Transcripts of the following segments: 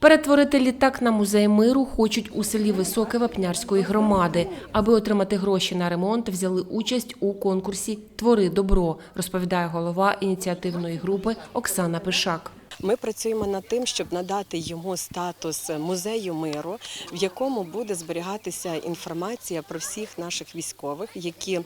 Перетворити літак на музей миру хочуть у селі Високе Вапнярської громади. Аби отримати гроші на ремонт, взяли участь у конкурсі Твори добро, розповідає голова ініціативної групи Оксана Пишак. Ми працюємо над тим, щоб надати йому статус музею миру, в якому буде зберігатися інформація про всіх наших військових, які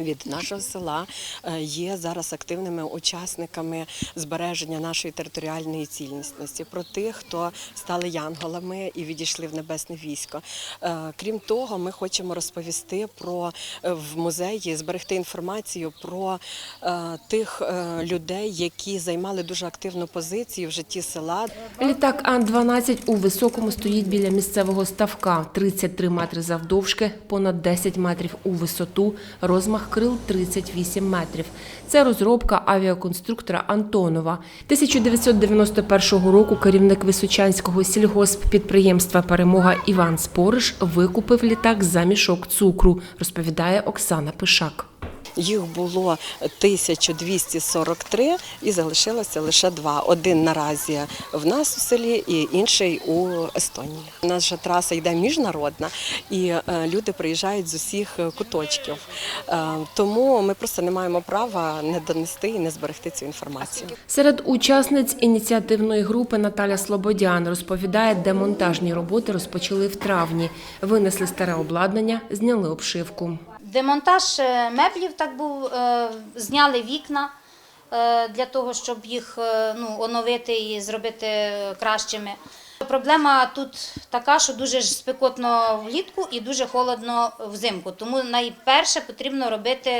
від нашого села е, є зараз активними учасниками збереження нашої територіальної цілісності, про тих, хто стали янголами і відійшли в небесне військо. Е, Крім того, ми хочемо розповісти про е, в музеї, зберегти інформацію про тих людей, які займали дуже активну позицію в житті села. Літак Ан-12 у Високому стоїть біля місцевого ставка. 33 метри завдовжки, понад 10 метрів у висоту, розмах крил 38 метрів. Це розробка авіаконструктора Антонова. 1991 року керівник Височанського сільгосппідприємства Перемога Іван Спориш викупив літак за мішок цукру, розповідає Оксана Пишак. Їх було 1243 і залишилося лише два. Один наразі в нас у селі і інший у Естонії. Наша траса йде міжнародна, і е, люди приїжджають з усіх е, куточків. Е, Тому ми просто не маємо права не донести і не зберегти цю інформацію. Серед учасниць ініціативної групи Наталя Слободян розповідає, демонтажні роботи розпочали в травні. Винесли старе обладнання, зняли обшивку. Демонтаж е, меблів так був, е, зняли вікна е, для того, щоб їх ну, оновити і зробити кращими. Проблема тут така, що дуже ж спекотно влітку і дуже холодно взимку. Тому найперше потрібно робити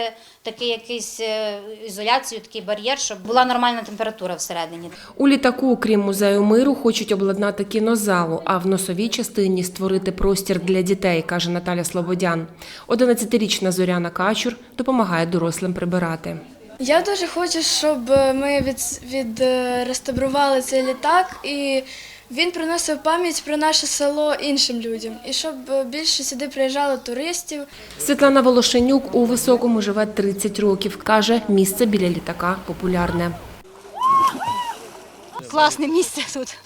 такий якийсь е, ізоляцію, такий бар'єр, щоб була нормальна температура всередині. У літаку, крім музею миру, хочуть обладнати кінозалу, а в носовій частині створити простір для дітей, каже Наталя Слободян. 11-річна Зоряна Качур допомагає дорослим прибирати. Я дуже хочу, щоб ми від, відреставрували цей літак і він приносив пам'ять про наше село іншим людям. І щоб більше сюди приїжджало туристів. Світлана Волошенюк у Високому живе 30 років. Каже, місце біля літака популярне. класне місце тут.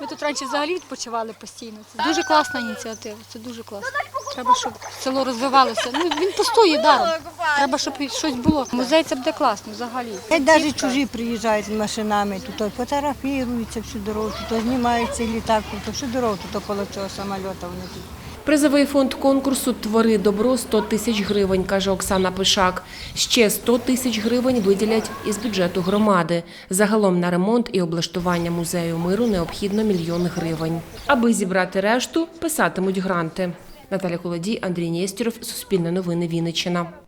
Ми тут раніше взагалі відпочивали постійно. Це дуже класна ініціатива. Це дуже класно. Треба, щоб село розвивалося. Ну він пустує даром. Треба, щоб щось було. Музей це буде класно взагалі. Навіть чужі приїжджають з машинами, тут фотографіруються всю дорогу, тут знімають цей літак, тут всю дорогу, тут коло цього самольота вони тут. Призовий фонд конкурсу Твори добро 100 тисяч гривень, каже Оксана Пишак. Ще 100 тисяч гривень виділять із бюджету громади. Загалом на ремонт і облаштування музею миру необхідно мільйон гривень. Аби зібрати решту, писатимуть гранти. Наталя Колодій, Андрій Нєстєров, Суспільне новини Вінниччина.